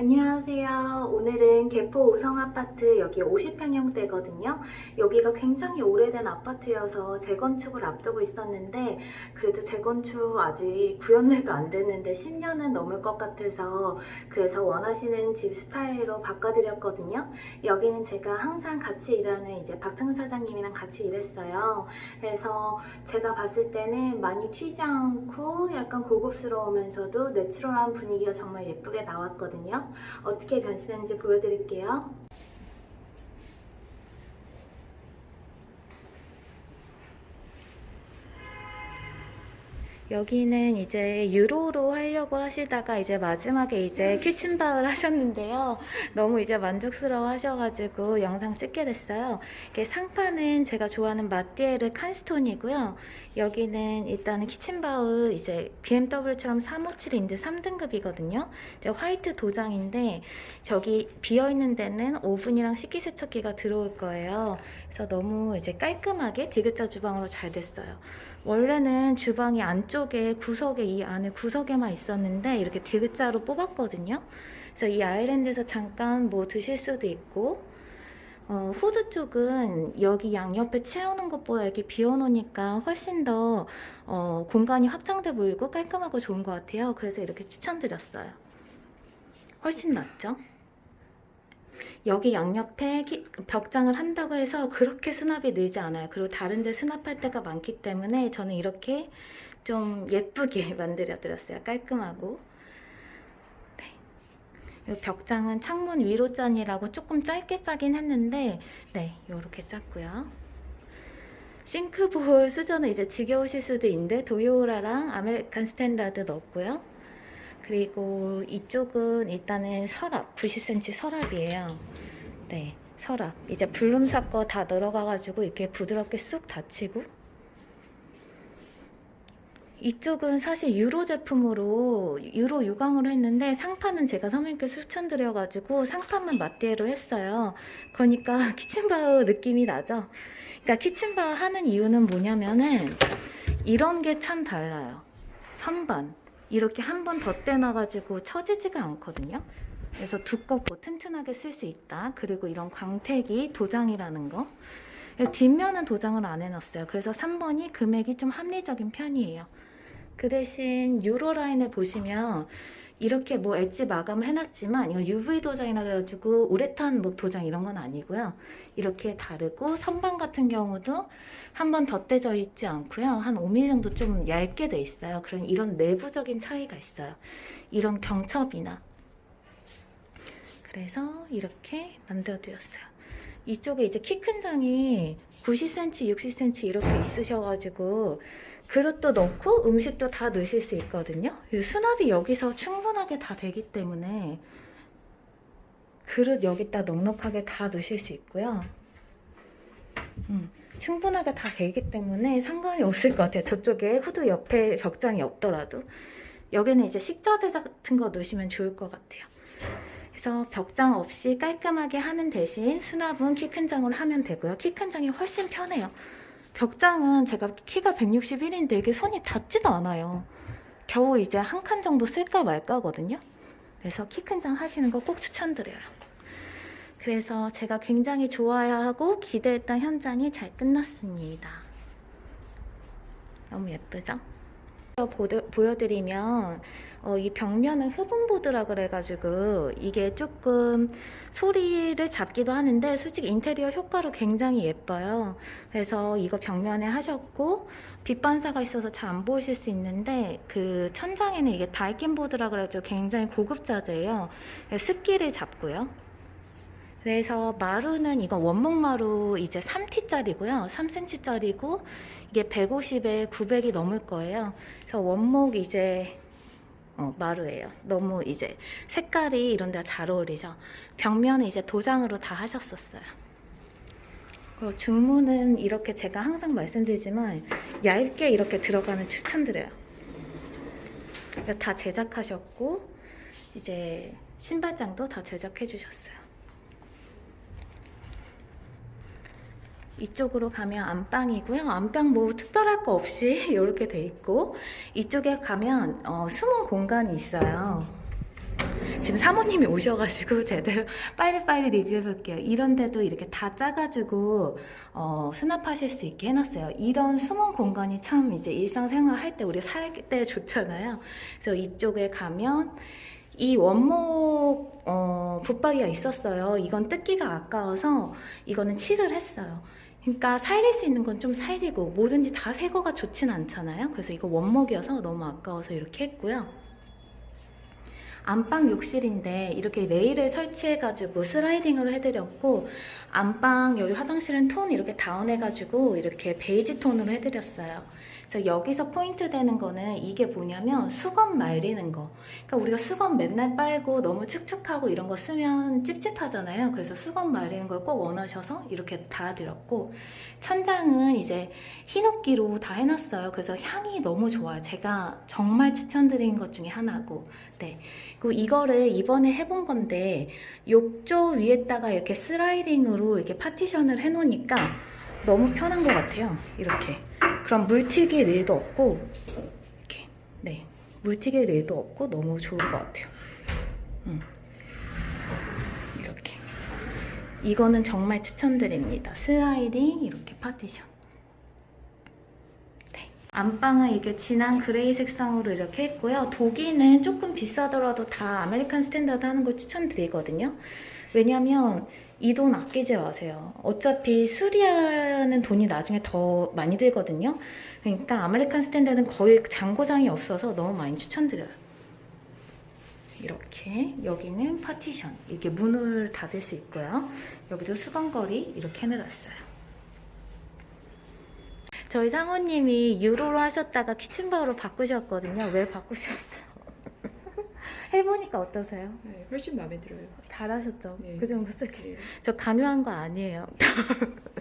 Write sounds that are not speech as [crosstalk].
안녕하세요. 오늘은 개포 우성 아파트 여기 50평형대거든요. 여기가 굉장히 오래된 아파트여서 재건축을 앞두고 있었는데 그래도 재건축 아직 구연례도 안 됐는데 10년은 넘을 것 같아서 그래서 원하시는 집 스타일로 바꿔드렸거든요. 여기는 제가 항상 같이 일하는 이제 박창 사장님이랑 같이 일했어요. 그래서 제가 봤을 때는 많이 튀지 않고 약간 고급스러우면서도 내추럴한 분위기가 정말 예쁘게 나왔거든요. 어떻게 변신했는지 보여드릴게요. 여기는 이제 유로로 하려고 하시다가 이제 마지막에 이제 키친바을 하셨는데요. 너무 이제 만족스러워 하셔가지고 영상 찍게 됐어요. 이게 상판은 제가 좋아하는 마띠에르 칸스톤이고요. 여기는 일단은 키친바울 이제 BMW처럼 357인데 3등급이거든요. 이제 화이트 도장인데 저기 비어 있는 데는 오븐이랑 식기세척기가 들어올 거예요. 그래서 너무 이제 깔끔하게 디귿자 주방으로 잘 됐어요. 원래는 주방이 안쪽에 구석에 이 안에 구석에만 있었는데 이렇게 디귿자로 뽑았거든요. 그래서 이 아일랜드에서 잠깐 뭐 드실 수도 있고 어, 후드 쪽은 여기 양옆에 채우는 것보다 이렇게 비워놓으니까 훨씬 더 어, 공간이 확장돼 보이고 깔끔하고 좋은 것 같아요. 그래서 이렇게 추천드렸어요. 훨씬 낫죠? 여기 양옆에 키- 벽장을 한다고 해서 그렇게 수납이 늘지 않아요. 그리고 다른 데 수납할 데가 많기 때문에 저는 이렇게 좀 예쁘게 [laughs] 만들어 드렸어요. 깔끔하고. 네. 이 벽장은 창문 위로 짠이라고 조금 짧게 짜긴 했는데 네, 요렇게 짰고요. 싱크볼 수저는 이제 지겨우실 수도 있는데 도요라랑 아메리칸 스탠다드 넣었고요. 그리고 이쪽은 일단은 서랍, 90cm 서랍이에요. 네, 서랍. 이제 블룸사 거 다 들어가가지고 이렇게 부드럽게 쑥 닫히고. 이쪽은 사실 유로 제품으로 유로 유광으로 했는데 상판은 제가 사모님께 추천드려가지고 상판만 마띠에로 했어요. 그러니까 [laughs] 키친바우 느낌이 나죠. 그러니까 키친바우 하는 이유는 뭐냐면은 이런 게 참 달라요. 선반 이렇게 한 번 덧대놔가지고 처지지가 않거든요. 그래서 두껍고 튼튼하게 쓸 수 있다. 그리고 이런 광택이 도장이라는 거. 뒷면은 도장을 안 해놨어요. 그래서 3번이 금액이 좀 합리적인 편이에요. 그 대신 유로 라인을 보시면 이렇게 뭐 엣지 마감을 해놨지만 이거 UV 도장이라 그래가지고 우레탄 뭐 도장 이런 건 아니고요. 이렇게 다르고 선반 같은 경우도 한 번 덧대져 있지 않고요. 한 5mm 정도 좀 얇게 돼 있어요. 그런 이런 내부적인 차이가 있어요. 이런 경첩이나 그래서 이렇게 만들어 드렸어요. 이쪽에 이제 키 큰 장이 90cm, 60cm 이렇게 있으셔가지고 그릇도 넣고 음식도 다 넣으실 수 있거든요. 이 수납이 여기서 충분하게 다 되기 때문에 그릇 여기다 넉넉하게 다 넣으실 수 있고요. 음, 충분하게 다 되기 때문에 상관이 없을 것 같아요. 저쪽에 후드 옆에 벽장이 없더라도 여기는 이제 식자재 같은 거 넣으시면 좋을 것 같아요. 그래서 벽장 없이 깔끔하게 하는 대신 수납은 키 큰 장으로 하면 되고요. 키 큰 장이 훨씬 편해요. 벽장은 제가 키가 161인데 이게 손이 닿지도 않아요. 겨우 이제 한 칸 정도 쓸까 말까거든요. 그래서 키 큰 장 하시는 거 꼭 추천드려요. 그래서 제가 굉장히 좋아하고 기대했던 현장이 잘 끝났습니다. 너무 예쁘죠? 보드- 보여드리면 어, 이 벽면은 흡음보드라 그래가지고 이게 조금 소리를 잡기도 하는데 솔직히 인테리어 효과로 굉장히 예뻐요. 그래서 이거 벽면에 하셨고 빛 반사가 있어서 잘 안 보이실 수 있는데 그 천장에는 이게 다이킨 보드라 그래가지고 굉장히 고급 자재예요. 습기를 잡고요. 그래서 마루는 이거 원목 마루 이제 3T짜리고요. 3cm짜리고 이게 150에 900이 넘을 거예요. 그래서 원목 이제 어, 마루예요. 너무 이제 색깔이 이런 데가 잘 어울리죠. 벽면은 이제 도장으로 다 하셨었어요. 그리고 중문은 이렇게 제가 항상 말씀드리지만 얇게 이렇게 들어가는 추천드려요. 그러니까 다 제작하셨고 이제 신발장도 다 제작해 주셨어요. 이쪽으로 가면 안방이고요. 안방 뭐 특별할 거 없이 [laughs] 이렇게 돼 있고 이쪽에 가면 어, 숨은 공간이 있어요. 지금 사모님이 오셔가지고 [laughs] 제대로 빨리빨리 리뷰해볼게요. 이런 데도 이렇게 다 짜가지고 어, 수납하실 수 있게 해놨어요. 이런 숨은 공간이 참 이제 일상생활 할 때 우리 살 때 좋잖아요. 그래서 이쪽에 가면 이 원목 어, 붙박이가 있었어요. 이건 뜯기가 아까워서 이거는 칠을 했어요. 그러니까 살릴 수 있는 건 좀 살리고 뭐든지 다 새 거가 좋진 않잖아요. 그래서 이거 원목이어서 너무 아까워서 이렇게 했고요. 안방 욕실인데 이렇게 레일을 설치해가지고 슬라이딩으로 해드렸고 안방 여기 화장실은 톤 이렇게 다운해가지고 이렇게 베이지 톤으로 해드렸어요. 그래서 여기서 포인트 되는 거는 이게 뭐냐면 수건 말리는 거. 그러니까 우리가 수건 맨날 빨고 너무 축축하고 이런 거 쓰면 찝찝하잖아요. 그래서 수건 말리는 걸 꼭 원하셔서 이렇게 달아드렸고 천장은 이제 흰옥기로 다 해놨어요. 그래서 향이 너무 좋아요. 제가 정말 추천드리는 것 중에 하나고. 네. 그리고 이거를 이번에 해본 건데 욕조 위에다가 이렇게 슬라이딩으로 이렇게 파티션을 해놓으니까 너무 편한 것 같아요. 이렇게. 그럼 물 튀길 일도 없고 이렇게 네. 물 튀길 일도 없고 너무 좋은 것 같아요. 음. 이렇게. 이거는 정말 추천드립니다. 슬라이딩 이렇게 파티션. 네. 안방은 이게 진한 그레이 색상으로 이렇게 했고요. 독일은 조금 비싸더라도 다 아메리칸 스탠다드 하는 걸 추천드리거든요. 왜냐면 이 돈 아끼지 마세요. 어차피 수리하는 돈이 나중에 더 많이 들거든요. 그러니까 아메리칸 스탠다드는 거의 잔고장이 없어서 너무 많이 추천드려요. 이렇게 여기는 파티션 이렇게 문을 닫을 수 있고요. 여기도 수건거리 이렇게 해놨어요. 저희 사모님이 유로로 하셨다가 키친바우로 바꾸셨거든요. 왜 바꾸셨어요? [laughs] 해보니까 어떠세요? 네, 훨씬 마음에 들어요. 잘하셨죠? 네. 그 정도 쓰기. 네. 저 강요한 거 아니에요. [laughs]